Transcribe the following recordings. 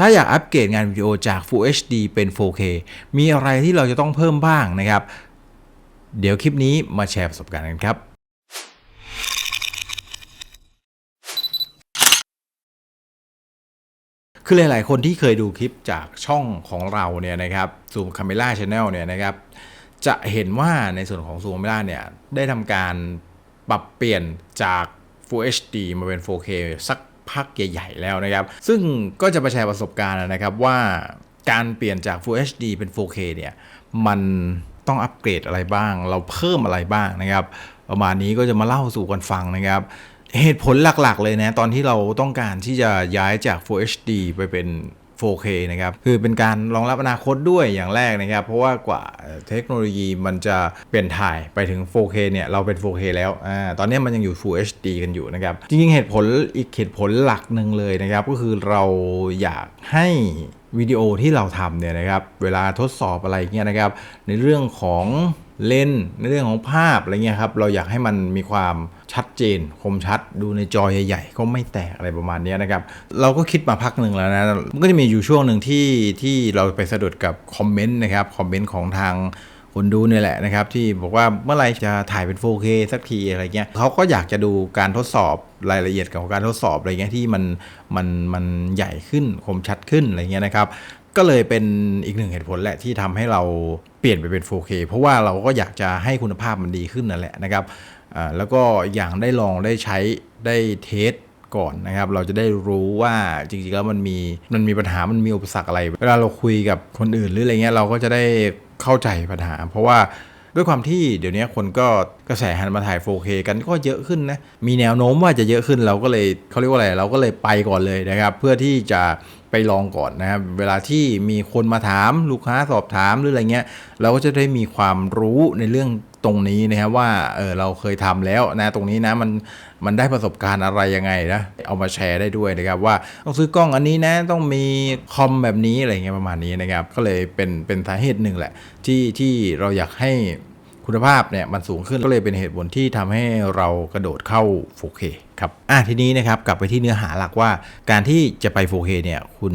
ถ้าอยากอัปเกรดงานวิดีโอจาก Full HD เป็น 4K มีอะไรที่เราจะต้องเพิ่มบ้างนะครับ เดี๋ยวคลิปนี้มาแชร์ประสบการณ์กันครับคือหลาย ๆ คนที่เคยดูคลิปจากช่องของเราเนี่ยนะครับ Zoom Camera Channel เนี่ยนะครับ จะเห็นว่าในส่วนของ Zoom Camera เนี่ย ได้ทำการปรับเปลี่ยนจาก Full HD มาเป็น 4K สัก พักใหญ่ๆแล้วนะครับ ซึ่งก็จะมาแชร์ประสบการณ์นะครับว่าการเปลี่ยนจาก Full HD เป็น 4K เนี่ยมันต้องอัปเกรดอะไรบ้าง เราเพิ่มอะไรบ้างนะครับ ประมาณนี้ก็จะมาเล่าสู่กันฟังนะครับ เหตุผลหลักๆ เลยนะ ตอนที่เราต้องการที่จะย้ายจาก Full HD ไปเป็น 4K นะครับ คือเป็นการรองรับอนาคตด้วยอย่างแรกนะครับ เพราะว่ากว่าเทคโนโลยีมันจะเปลี่ยนถ่ายไปถึง 4K เนี่ย เราเป็น 4K แล้ว อ่า ตอนนี้มันยังอยู่ Full HD กันอยู่นะครับ จริงๆ เหตุผลอีกเหตุผลหลักหนึ่งเลยนะครับ ก็คือเราอยากให้วิดีโอที่เราทำเนี่ยนะครับ เวลาทดสอบอะไรเงี้ยนะครับ ในเรื่องของ เลนในเรื่องของภาพอะไรเงี้ยครับเราอยากให้มันมีความชัดเจน คมชัด ดูในจอใหญ่ ๆ ก็ไม่แตกอะไรประมาณนี้นะครับ เราก็คิดมาพักหนึ่งแล้วนะ มันก็จะมีอยู่ช่วงหนึ่งที่ที่เราไปสะดุดกับคอมเมนต์นะครับ คอมเมนต์ของทางคนดูเนี่ยแหละนะครับ ที่บอกว่าเมื่อไรจะถ่ายเป็น 4K สักทีอะไรเงี้ยเขาก็อยากจะดูการทดสอบรายละเอียดของการทดสอบอะไรเงี้ยที่มันมันมันใหญ่ขึ้นคมชัดขึ้นอะไรเงี้ยนะครับ ก็เลยเป็นอีกหนึ่งเหตุผลแหละที่ทำให้เราเปลี่ยนไปเป็น 4K เพราะว่าเราก็อยากจะให้คุณภาพมันดีขึ้นนั่นแหละนะครับแล้วก็อย่างได้ลองได้ใช้ได้เทสก่อนนะครับ เราจะได้รู้ว่าจริงๆแล้วมันมีมันมีปัญหามันมีอุปสรรคอะไร เวลาเราคุยกับคนอื่นหรืออะไรเงี้ยเราก็จะได้เข้าใจปัญหา เพราะว่า ด้วยความที่เดี๋ยวนี้คนก็กระแสหันมาถ่าย 4K กันก็เยอะขึ้นนะ มีแนวโน้มว่าจะเยอะขึ้นเราก็เลยเขาเรียกว่าอะไรเราก็เลยไปก่อนเลยนะครับ เพื่อที่จะไปลองก่อนนะครับ เวลาที่มีคนมาถามลูกค้าสอบถามหรืออะไรเงี้ย เราก็จะได้มีความรู้ในเรื่อง ตรงนี้นะครับว่าเออเราเคยทำแล้วนะตรงนี้นะมันมันได้ประสบการณ์อะไรยังไงนะเอามาแชร์ได้ด้วยนะครับว่าต้องซื้อกล้องอันนี้นะต้องมีคอมแบบนี้อะไรเงี้ยประมาณนี้นะครับก็เลยเป็นเป็นสาเหตุหนึ่งแหละ ที่ที่เราอยากให้คุณภาพเนี่ยมันสูงขึ้นก็เลยเป็นเหตุผลที่ทำให้เรากระโดดเข้า 4K ครับอะทีนี้นะครับกลับไปที่เนื้อหาหลักว่า การที่จะไป 4K เนี่ยคุณ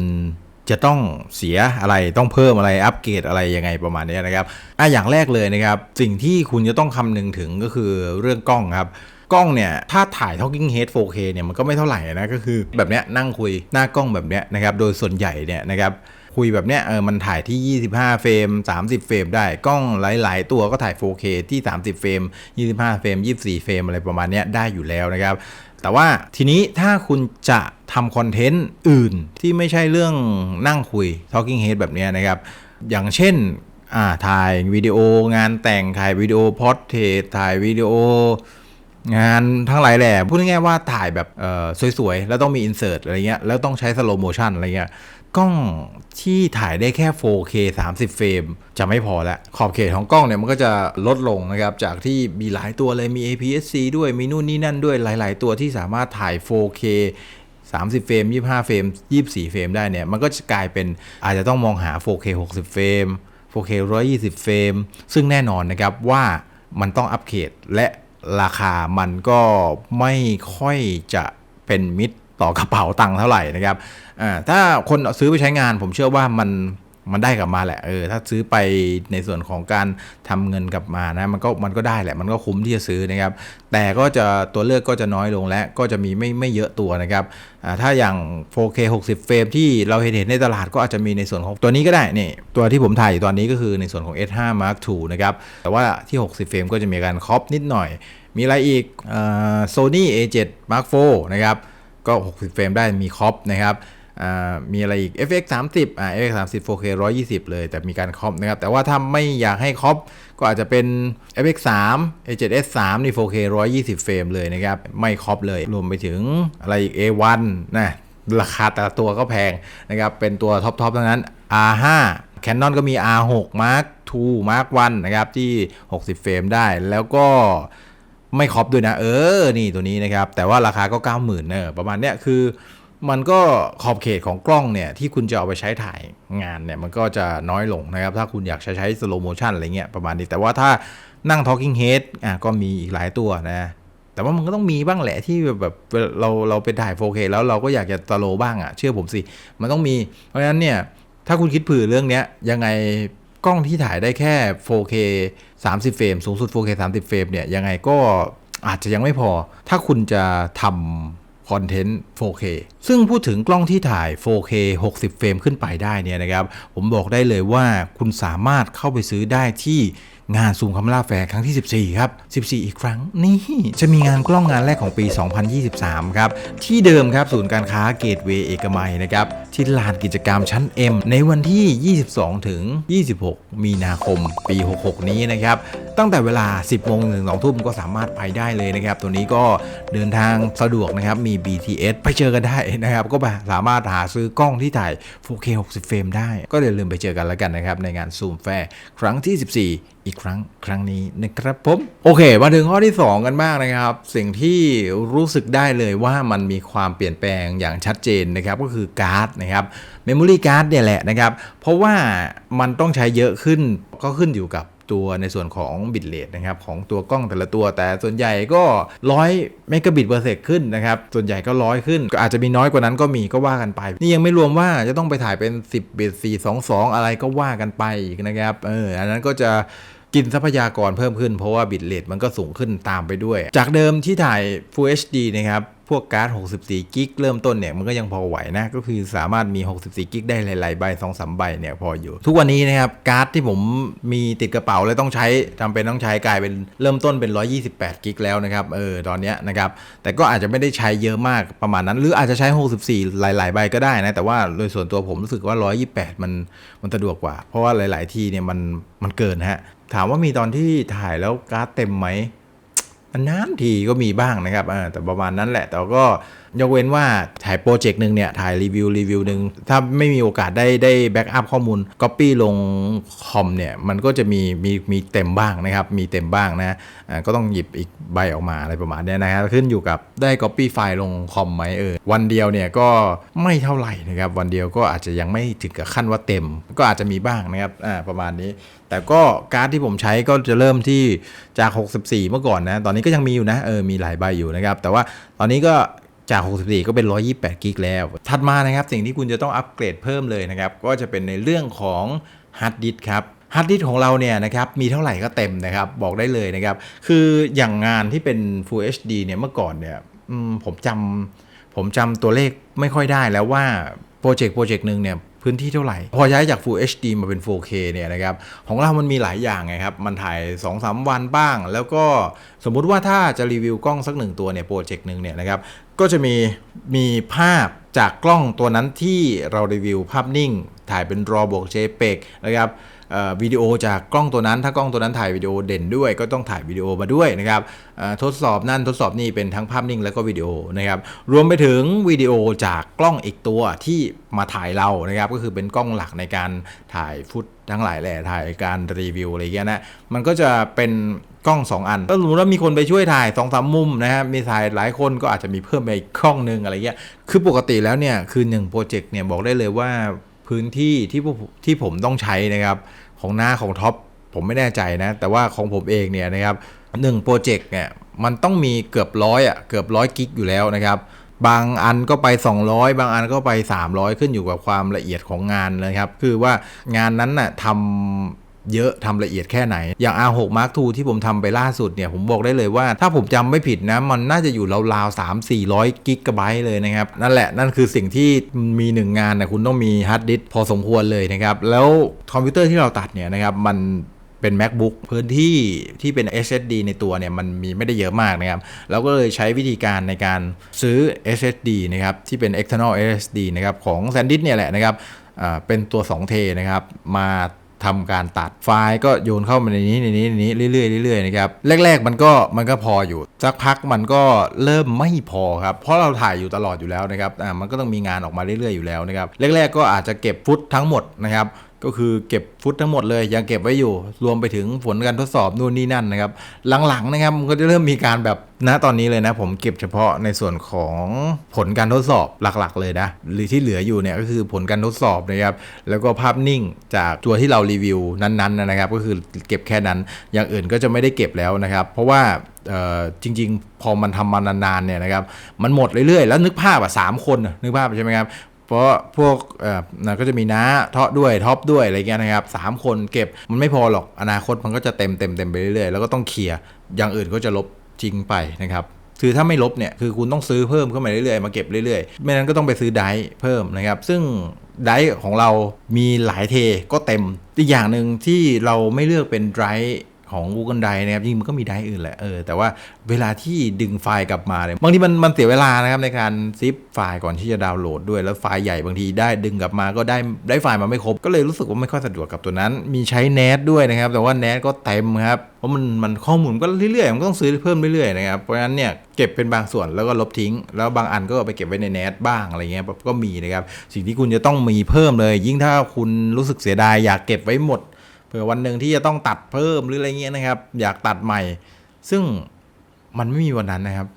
จะต้องเสียอะไรต้องเพิ่มอะไรอัปเกรดอะไรยังไงประมาณนี้นะครับอะอย่างแรกเลยนะครับ สิ่งที่คุณจะต้องคำนึงถึงก็คือเรื่องกล้องครับกล้องเนี่ย ถ้าถ่าย Talking Head 4K เนี่ย มันก็ไม่เท่าไหร่นะ ก็คือแบบเนี้ยนั่งคุยหน้ากล้องแบบเนี้ยนะครับ โดยส่วนใหญ่เนี่ยนะครับคุยแบบเนี้ยเออมันถ่ายที่ 25 เฟรม 30 เฟรมได้ กล้องหลาย ๆ ตัวก็ถ่าย 4K ที่ 30 เฟรม 25 เฟรม 24 เฟรมอะไรประมาณเนี้ยได้อยู่แล้วนะครับ แต่ว่าทีนี้ถ้าคุณจะทำคอนเทนต์อื่นที่ไม่ใช่เรื่องนั่งคุย Talking Head แบบนี้นะครับ อย่างเช่นถ่ายวิดีโองานแต่งถ่ายวิดีโอพอดเทสถ่ายวิดีโองานทั้งหลายแหล่พูดง่ายๆว่าถ่ายแบบสวยๆ แล้วต้องมีอินเสิร์ตอะไรเงี้ยแล้วต้องใช้สโลโมชันอะไรเงี้ย กล้องที่ถ่ายได้แค่ 4K 30 เฟรม จะไม่พอแล้วขอบเขตของกล้องเนี่ยมันก็จะลดลงนะครับ จากที่มีหลายตัวเลยมี APS-C ด้วย มีนู่นนี่นั่นด้วยหลาย ๆ ตัวที่สามารถถ่าย 4K 30 เฟรม 25 เฟรม 24 เฟรมได้เนี่ย มันก็จะกลายเป็นอาจจะต้องมองหา 4K 60 เฟรม 4K 120 เฟรม ซึ่งแน่นอนนะครับว่ามันต้องอัปเกรดและราคามันก็ไม่ค่อยจะเป็นมิตร ต่อกระเป๋าตังค์เท่าไหร่นะครับอ่าถ้าคนซื้อไปใช้งานผมเชื่อว่ามันมันได้กลับมาแหละเออถ้าซื้อไปในส่วนของการทำเงินกลับมานะมันก็มันก็ได้แหละ มันก็คุ้มที่จะซื้อนะครับ แต่ก็จะตัวเลือกก็จะน้อยลงและก็จะมีไม่ไม่เยอะตัวนะครับอ่าถ้าอย่าง 4K 60 เฟรมที่เราเห็นเห็นในตลาดก็อาจจะมีในส่วนของตัวนี้ก็ได้นี่ตัวที่ผมถ่ายอยู่ตอนนี้ก็คือในส่วนของ S5 Mark II นะครับแต่ว่าที่ 60 เฟรมก็จะมีการครอปนิดหน่อย มีอะไรอีกโซนี่ A7 Mark IV นะครับ ก็ 60 เฟรมได้มีครอปนะครับอ่ามีอะไรอีก FX 30อ่า FX 30 4K 120 เลย แต่มีการครอปนะครับ แต่ว่าถ้าไม่อยากให้ครอปก็อาจจะเป็น FX 3 A7S 3นี่ 4K 120 เฟรมเลยนะครับ ไม่ครอปเลย รวมไปถึงอะไรอีก A1 นะ ราคาแต่ละตัวก็แพงนะครับ เป็นตัวท็อปๆทั้งนั้น R5 Canon ก็มี R6 Mark II Mark 1นะครับ ที่ 60 เฟรมได้ แล้วก็ ไม่ครอบด้วยนะ เออ นี่ตัวนี้นะครับ แต่ว่าราคาก็ 90,000เนอะประมาณเนี้ยคือ มันก็ขอบเขตของกล้องเนี่ยที่คุณจะเอาไปใช้ถ่ายงานเนี่ยมันก็จะน้อยลงนะครับ ถ้าคุณอยากใช้ใช้สโลโมชันอะไรเงี้ยประมาณนี้ แต่ว่าถ้านั่ง Talking Head อะก็มีอีกหลายตัวนะแต่ว่ามันก็ต้องมีบ้างแหละที่แบบเราเราไปถ่าย 4K แล้วเราก็อยากจะสโลบ้างอะ่ะเชื่อผมสิ มันต้องมี เพราะฉะนั้นเนี่ยถ้าคุณคิดเผื่อเรื่องเนี้ยยังไง กล้องที่ถ่ายได้แค่ 4K 30 เฟรม สูงสุด 4K 30 เฟรมเนี่ย ยังไงก็อาจจะยังไม่พอ ถ้าคุณจะทำคอนเทนต์ 4K ซึ่งพูดถึงกล้องที่ถ่าย 4K 60 เฟรมขึ้นไปได้เนี่ยนะครับ ผมบอกได้เลยว่าคุณสามารถเข้าไปซื้อได้ที่งานซูมคัมล่าแฟร์ครั้งที่ 14 ครับ 14 อีกครั้งนี่จะมีงานกล้องงานแรกของปี 2023 ครับ ที่เดิมครับ ศูนย์การค้าเกตเวย์เอกมัยนะครับที่ลานกิจกรรมชั้น M ในวันที่ 22 ถึง 26 มีนาคมปี 66 นี้นะครับ ตั้งแต่เวลา 10 โมงถึง 2 ทุ่มก็สามารถไปได้เลยนะครับ ตัวนี้ก็เดินทางสะดวกนะครับ มี BTS ไปเจอกันได้นะครับ ก็สามารถหาซื้อกล้องที่ถ่าย 4K 60 เฟรมได้ ก็อย่าลืมไปเจอกันแล้วกันนะครับ ในงานซูมแฟร์ครั้งที่ 14อีกครั้งครั้งนี้นะครับผมโอเค มาถึงข้อที่ 2 กันบ้างนะครับ สิ่งที่รู้สึกได้เลยว่ามันมีความเปลี่ยนแปลงอย่างชัดเจนนะครับ ก็คือการ์ดนะครับเมมโมรี่การ์ดเนี่ยแหละนะครับเพราะว่ามันต้องใช้เยอะขึ้นก็ขึ้นอยู่กับตัวในส่วนของบิตเรทนะครับของตัวกล้องแต่ละตัว แต่ส่วนใหญ่ก็ร้อยเมกะบิตเปอร์เซกขึ้นนะครับ ส่วนใหญ่ก็ร้อยขึ้น ก็อาจจะมีน้อยกว่านั้นก็มีก็ว่ากันไป นี่ยังไม่รวมว่าจะต้องไปถ่ายเป็น 10บิต422 อะไรก็ว่ากันไปอีกนะครับเอออันนั้นก็จะกินทรัพยากรเพิ่มขึ้นเพราะว่าบิตเรทมันก็สูงขึ้นตามไปด้วย จากเดิมที่ถ่าย Full HD นะครับ พวกการ์ด 64 กิกเริ่มต้นเนี่ยมันก็ยังพอไหวนะ ก็คือสามารถมี 64 กิกได้หลาย ๆ ใบ2-3ใบเนี่ยพออยู่ ทุกวันนี้นะครับการ์ดที่ผมมีติดกระเป๋าเลยต้องใช้จำเป็นต้องใช้กลายเป็นเริ่มต้นเป็น 128 กิกแล้วนะครับเออตอนเนี้ยนะครับแต่ก็อาจจะไม่ได้ใช้เยอะมากประมาณนั้น หรืออาจจะใช้ 64 หลาย ๆ ใบก็ได้นะแต่ว่าโดยส่วนตัวผมรู้สึกว่า 128 มันมันสะดวกกว่า เพราะว่าหลาย ๆ ที่เนี่ยมันมันเกินฮะถามว่ามีตอนที่ถ่ายแล้วการ์ดเต็มไหม นานทีก็มีบ้างนะครับแต่ประมาณนั้นแหละแต่ก็ยกเว้นว่าถ่ายโปรเจกต์หนึ่งเนี่ย ถ่ายรีวิวรีวิวหนึ่งถ้าไม่มีโอกาสได้ได้แบ็กอัพข้อมูลก๊อปปี้ลงคอมเนี่ย มันก็จะมีมีมีเต็มบ้างนะครับ มีเต็มบ้างนะก็ต้องหยิบอีกใบออกมาอะไรประมาณนี้นะครับขึ้นอยู่กับได้ก๊อปปี้ไฟล์ลงคอมไหมเออวันเดียวเนี่ยก็ไม่เท่าไหร่นะครับวันเดียวก็อาจจะยังไม่ถึงกับขั้นว่าเต็ม ก็อาจจะมีบ้างนะครับอ่าประมาณนี้ แต่ก็การ์ดที่ผมใช้ก็จะเริ่มที่จาก 64 เมื่อก่อนนะ ตอนนี้ก็ยังมีอยู่นะเออมีหลายใบอยู่นะครับ แต่ว่าตอนนี้ก็ จาก 64 ก็เป็น 128 กิกแล้ว ถัดมานะครับ สิ่งที่คุณจะต้องอัปเกรดเพิ่มเลยนะครับ ก็จะเป็นในเรื่องของฮาร์ดดิสครับฮาร์ดดิสของเราเนี่ยนะครับมีเท่าไหร่ก็เต็มนะครับ บอกได้เลยนะครับ คืออย่างงานที่เป็น Full HD เนี่ยเมื่อก่อนเนี่ยผมจำผมจำตัวเลขไม่ค่อยได้แล้วว่าโปรเจกต์โปรเจกต์หนึ่งเนี่ย พื้นที่เท่าไหร่ พอย้ายจาก Full HD มาเป็น 4K เนี่ยนะครับ ของเรามันมีหลายอย่างไงครับ มันถ่าย 2-3 วันบ้าง แล้วก็สมมุติว่าถ้าจะรีวิวกล้องสักหนึ่งตัวเนี่ยโปรเจกต์หนึ่งเนี่ยนะครับ ก็จะมีมีภาพจากกล้องตัวนั้นที่เรารีวิวภาพนิ่ง ถ่ายเป็น RAW บวก JPEG นะครับ วิดีโอจากกล้องตัวนั้น ถ้ากล้องตัวนั้นถ่ายวิดีโอเด่นด้วย ก็ต้องถ่ายวิดีโอมาด้วยนะครับทดสอบนั่นทดสอบนี่เป็นทั้งภาพนิ่งแล้วก็วิดีโอนะครับรวมไปถึงวิดีโอจากกล้องอีกตัวที่มาถ่ายเรานะครับก็คือเป็นกล้องหลักในการถ่ายฟุตทั้งหลายแหละถ่ายการรีวิวอะไรเงี้ยนะมันก็จะเป็นกล้อง 2 อันถ้าสมมติว่ามีคนไปช่วยถ่าย2อสามุมนะครับมีถ่ายหลายคนก็อาจจะมีเพิ่มไปอีกกล้องหนึ่งอะไรเงี้ยคือปกติแล้วเนี่ยคือ1โปรเจกต์เนี่ยบอกได้เลยว่าพื้นที่ที่ที่ผมต้องใช้นะครับ ของน้าของท็อปผมไม่แน่ใจนะ แต่ว่าของผมเองเนี่ยนะครับหนึ่งโปรเจกต์เนี่ยมันต้องมีเกือบร้อยอะเกือบร้อยกิกอยู่แล้วนะครับ บางอันก็ไป 200 บางอันก็ไป 300 ขึ้นอยู่กับความละเอียดของงานนะครับ คือว่างานนั้นน่ะทำ เยอะทำละเอียดแค่ไหน อย่าง R6 Mark II ที่ผมทำไปล่าสุดเนี่ย ผมบอกได้เลยว่า ถ้าผมจำไม่ผิดนะ มันน่าจะอยู่ราวๆ3 400กิกะไบต์เลยนะครับ นั่นแหละนั่นคือสิ่งที่มีหนึ่งงานนะคุณต้องมีฮาร์ดดิสพอสมควรเลยนะครับ แล้วคอมพิวเตอร์ที่เราตัดเนี่ยนะครับมันเป็น macbook พื้นที่ที่เป็น SSD ในตัวเนี่ย มันมีไม่ได้เยอะมากนะครับเราก็เลยใช้วิธีการในการซื้อ SSD นะครับ ที่เป็น external SSD นะครับ ของ SanDisk เนี่ยแหละนะครับเป็นตัว2เทนะครับ มา ทำการตัดไฟล์ก็โยนเข้ามาในนี้ในนี้ในนี้เรื่อยๆเรื่อยๆนะครับแรก ๆ มันก็มันก็พออยู่สักพักมันก็เริ่มไม่พอครับเพราะเราถ่ายอยู่ตลอดอยู่แล้วนะครับอ่ามันก็ต้องมีงานออกมาเรื่อยๆอยู่แล้วนะครับแรก ๆ ก็อาจจะเก็บฟุตทั้งหมดนะครับ ก็คือเก็บฟุตทั้งหมดเลยยังเก็บไว้อยู่ รวมไปถึงผลการทดสอบนู่นนี่นั่นนะครับ หลังๆนะครับมันก็จะเริ่มมีการแบบณตอนนี้เลยนะ ผมเก็บเฉพาะในส่วนของผลการทดสอบหลักๆ เลยนะหรือที่เหลืออยู่เนี่ยก็คือผลการทดสอบนะครับ แล้วก็ภาพนิ่งจากตัวที่เรารีวิวนั้นๆนะครับ ก็คือเก็บแค่นั้น อย่างอื่นก็จะไม่ได้เก็บแล้วนะครับ เพราะว่าจริง ๆ พอมันทำมานานๆเนี่ยนะครับมันหมดเรื่อยๆ แล้วนึกภาพอะสามคนนึกภาพใช่ไหมครับ เพราะพวกเอ่อนะก็จะมีน้าเทาะด้วยท็อปด้วยอะไรเงี้ยนะครับสามคนเก็บมันไม่พอหรอกอนาคตมันก็จะเต็มเต็มเต็มไปเรื่อยๆแล้วก็ต้องเคลียร์อย่างอื่นก็จะลบจริงไปนะครับคือถ้าไม่ลบเนี่ยคือคุณต้องซื้อเพิ่มเข้ามาเรื่อยๆมาเก็บเรื่อยๆไม่นั้นก็ต้องไปซื้อได์เพิ่มนะครับ ซึ่งไดของเรามีหลายเทก็เต็มอีกอย่างหนึ่งที่เราไม่เลือกเป็นไดร ของ Google Drive นะครับจริงมันก็มีไดร์อื่นแหละเออแต่ว่าเวลาที่ดึงไฟล์กลับมาเนี่ยบางทีมันมันเสียเวลานะครับในการซิปไฟล์ก่อนที่จะดาวน์โหลดด้วยแล้วไฟล์ใหญ่บางทีได้ดึงกลับมาก็ได้ได้ไฟล์มาไม่ครบ ก็เลยรู้สึกว่าไม่ค่อยสะดวกกับตัวนั้น มีใช้ NAT ด้วยนะครับ แต่ว่า NAT ก็เต็มครับเพราะมันมันข้อมูลก็เรื่อยๆมันก็ต้องซื้อเพิ่มเรื่อยๆนะครับเพราะฉะนั้นเนี่ยเก็บเป็นบางส่วนแล้วก็ลบทิ้ง แล้วบางอันก็ไปเก็บไว้ใน NAT บ้างอะไรเงี้ยก็มีนะครับสิ่งที่คุณจะต้องมีเพิ่มเลย ยิ่งถ้าคุณรู้สึกเสียดายอยากเก็บไว้หมด เผื่อวันหนึ่งที่จะต้องตัดเพิ่มหรืออะไรเงี้ยนะครับ อยากตัดใหม่ ซึ่งมันไม่มีวันนั้นนะครับ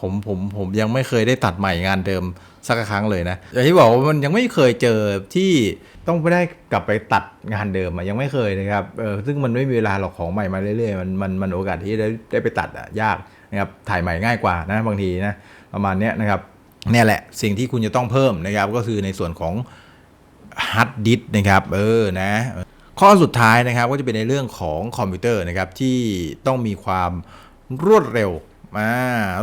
ผมผมผมยังไม่เคยได้ตัดใหม่งานเดิมสักครั้งเลยนะอย่างที่บอกว่ามันยังไม่เคยเจอที่ต้องไปได้กลับไปตัดงานเดิมอะยังไม่เคยนะครับเออซึ่งมันไม่มีเวลาหรอกของใหม่มาเรื่อยๆมันมันมันโอกาสที่ได้ได้ไปตัดอะยากนะครับถ่ายใหม่ง่ายกว่านะบางทีนะประมาณเนี้ยนะครับเนี่ยแหละสิ่งที่คุณจะต้องเพิ่มนะครับก็คือในส่วนของฮาร์ดดิสนะครับเออนะ ข้อสุดท้ายนะครับก็จะเป็นในเรื่องของคอมพิวเตอร์นะครับที่ต้องมีความรวดเร็วอ่า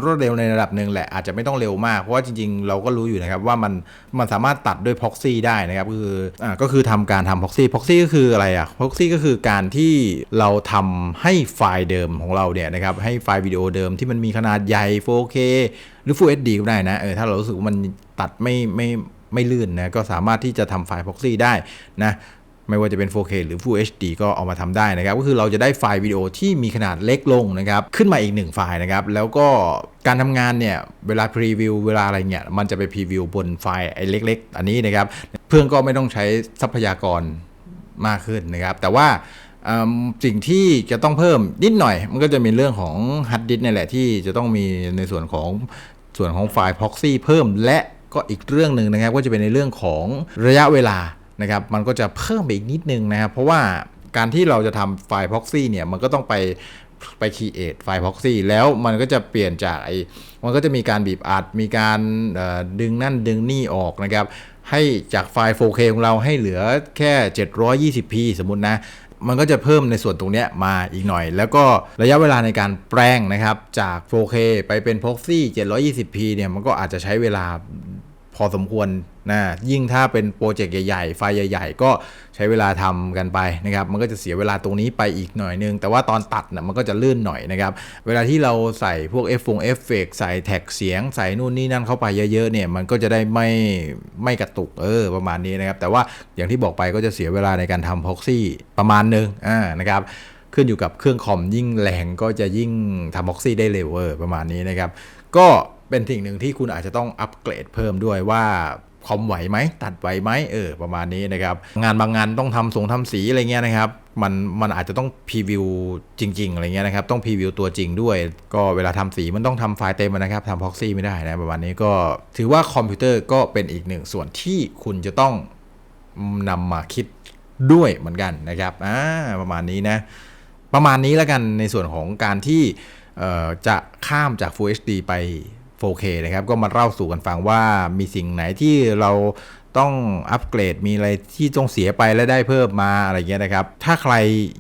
รวดเร็วในระดับหนึ่งแหละอาจจะไม่ต้องเร็วมาก เพราะว่าจริงๆ เราก็รู้อยู่นะครับว่ามันมันสามารถตัดด้วย proxy ได้นะครับก็คืออ่าก็คือทำการทำ proxy proxy ก็คืออะไรอะ proxy ก็คือการที่เราทำให้ไฟล์เดิมของเราเนี่ยนะครับให้ไฟล์วิดีโอเดิมที่มันมีขนาดใหญ่ 4K หรือ Full HD ก็ได้นะเออถ้าเรารู้สึกว่ามันตัดไม่ไม่ไม่ลื่นนะก็สามารถที่จะทำไฟล์ proxy ได้นะ ไม่ว่าจะเป็น 4K หรือ Full HD ก็เอามาทำได้นะครับ ก็คือเราจะได้ไฟล์วิดีโอที่มีขนาดเล็กลงนะครับ ขึ้นมาอีก1ไฟล์นะครับ แล้วก็การทำงานเนี่ย เวลาพรีวิวเวลาอะไรเนี่ย มันจะไปพรีวิวบนไฟล์ไอ้เล็ก ๆ อันนี้นะครับ เพื่อนก็ไม่ต้องใช้ทรัพยากรมากขึ้นนะครับ แต่ว่าสิ่งที่จะต้องเพิ่มนิดหน่อย มันก็จะมีเรื่องของฮาร์ดดิสก์นี่แหละที่จะต้องมีในส่วนของส่วนของไฟล์ proxy เพิ่มและก็อีกเรื่องหนึ่งนะครับ ก็จะเป็นในเรื่องของระยะเวลา นะครับมันก็จะเพิ่มไปอีกนิดนึงนะครับเพราะว่าการที่เราจะทำไฟล์ proxy เนี่ยมันก็ต้องไปไป create ไฟล์ proxy แล้วมันก็จะเปลี่ยนจากไอ้มันก็จะมีการบีบอัด มีการดึงนั่นดึงนี่ออกนะครับ ให้จากไฟล์ 4K ของเราให้เหลือแค่ 720p สมมตินะ มันก็จะเพิ่มในส่วนตรงนี้มาอีกหน่อย แล้วก็ระยะเวลาในการแปลงนะครับ จาก 4K ไปเป็น proxy 720p เนี่ยมันก็อาจจะใช้เวลา พอสมควรนะยิ่งถ้าเป็นโปรเจกต์ใหญ่ๆ ไฟล์ใหญ่ ๆ ก็ใช้เวลาทำกันไปนะครับ มันก็จะเสียเวลาตรงนี้ไปอีกหน่อยนึง แต่ว่าตอนตัดนะมันก็จะลื่นหน่อยนะครับ เวลาที่เราใส่พวกเอฟฟงเอฟเฟกใส่แท็กเสียง ใส่นู่นนี่นั่นเข้าไปเยอะๆเนี่ย มันก็จะได้ไม่ไม่กระตุกเออประมาณนี้นะครับ แต่ว่าอย่างที่บอกไปก็จะเสียเวลาในการทำพ็อกซี่ประมาณนึงอ่านะครับขึ้นอยู่กับเครื่องคอมยิ่งแรงก็จะยิ่งทำพ็อกซี่ได้เร็วเออประมาณนี้นะครับ ก็ เป็นสิ่งหนึ่งที่คุณอาจจะต้องอัปเกรดเพิ่มด้วยว่าคอมไหวไหมตัดไหวไหมเออประมาณนี้นะครับ งานบางงานต้องทำสงทำสีอะไรเงี้ยนะครับมันมันอาจจะต้องพรีวิวจริง ๆ อะไรเงี้ยนะครับ ต้องพรีวิวตัวจริงด้วย ก็เวลาทำสีมันต้องทำไฟล์เต็มนะครับทำพ็อกซี่ไม่ได้นะประมาณนี้ก็ถือว่าคอมพิวเตอร์ก็เป็นอีกหนึ่งส่วนที่คุณจะต้องนำมาคิดด้วยเหมือนกันนะครับอ่าประมาณนี้นะประมาณนี้แล้วกันในส่วนของการที่จะข้ามจาก Full HD ไป 4K นะครับ ก็มาเล่าสู่กันฟังว่ามีสิ่งไหนที่เราต้องอัปเกรดมีอะไรที่ต้องเสียไปและได้เพิ่มมาอะไรเงี้ยนะครับ ถ้าใคร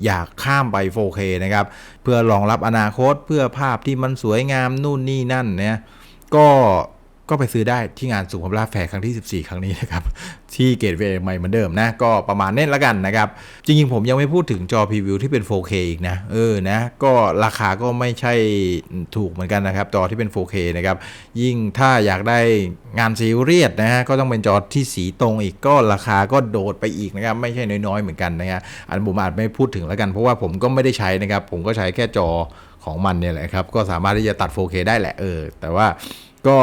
อยากข้ามไป 4K นะครับ เพื่อรองรับอนาคตเพื่อภาพที่มันสวยงามนู่นนี่นั่นเนี่ยก็ ก็ไปซื้อได้ที่งานสุขภาพแฟร์ครั้งที่ 14 ครั้งนี้นะครับ ที่เกตเวย์ใหม่เหมือนเดิมนะ ก็ประมาณนี้แล้วกันนะครับ จริงๆ ผมยังไม่พูดถึงจอพรีวิวที่เป็น 4K อีกนะ เออนะ ก็ราคาก็ไม่ใช่ถูกเหมือนกันนะครับ จอที่เป็น 4K นะครับ ยิ่งถ้าอยากได้งานซีเรียสนะฮะก็ต้องเป็นจอที่สีตรงอีกก็ราคาก็โดดไปอีกนะครับ ไม่ใช่น้อยๆเหมือนกันนะฮะอันผมอาจไม่พูดถึงแล้วกันเพราะว่าผมก็ไม่ได้ใช้นะครับ ผมก็ใช้แค่จอของมันเนี่ยแหละครับก็สามารถที่จะตัด 4K ได้แหละเออแต่ว่าก็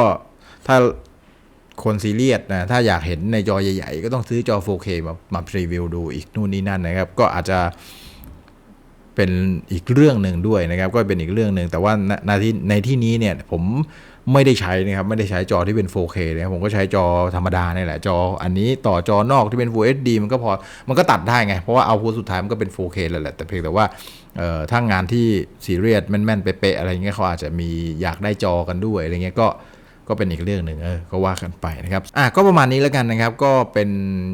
ถ้าคนซีเรียสนะถ้าอยากเห็นในจอใหญ่ ๆ ก็ต้องซื้อจอ 4K มามาพรีวิวดูอีกนู่นนี่นั่นนะครับ ก็อาจจะเป็นอีกเรื่องหนึ่งด้วยนะครับ ก็เป็นอีกเรื่องหนึ่งแต่ว่าณณที่ในที่นี้เนี่ยผมไม่ได้ใช้นะครับไม่ได้ใช้จอที่เป็น 4K นะครับผมก็ใช้จอธรรมดานี่แหละจอ อันนี้ต่อจอนอกที่เป็น Full HD มันก็พอมันก็ตัดได้ไง เพราะว่าเอาพูสุดท้ายมันก็เป็น 4K แล้วแหละแต่เพียงแต่ว่าเอ่อถ้างานที่ซีเรียสแม่นๆเป๊ะๆอะไรเงี้ยเขาอาจจะมีอยากได้จอกันด้วยอะไรเงี้ยก็ ก็เป็นอีกเรื่องหนึ่งเออก็ว่ากันไปนะครับอะก็ประมาณนี้แล้วกันนะครับ ก็เป็น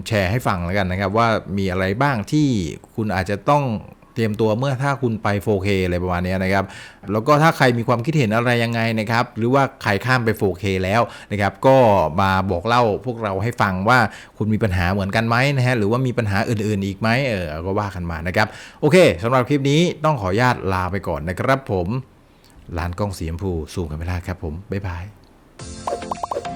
แชร์ให้ฟังแล้วกันนะครับ ว่ามีอะไรบ้างที่คุณอาจจะต้องเตรียมตัวเมื่อถ้าคุณไป 4K อะไรประมาณนี้นะครับ แล้วก็ถ้าใครมีความคิดเห็นอะไรยังไงนะครับ หรือว่าใครข้ามไป 4K แล้วนะครับ ก็มาบอกเล่าพวกเราให้ฟังว่าคุณมีปัญหาเหมือนกันไหมนะฮะ หรือว่ามีปัญหาอื่นๆอีกไหมเออ ก็ว่ากันมานะครับ โอเคสำหรับคลิปนี้ต้องขออนุญาตลาไปก่อนนะครับผม ร้านกล้องสีชมพูซูมกันไม่ได้ครับผม บ๊ายบาย Thank you.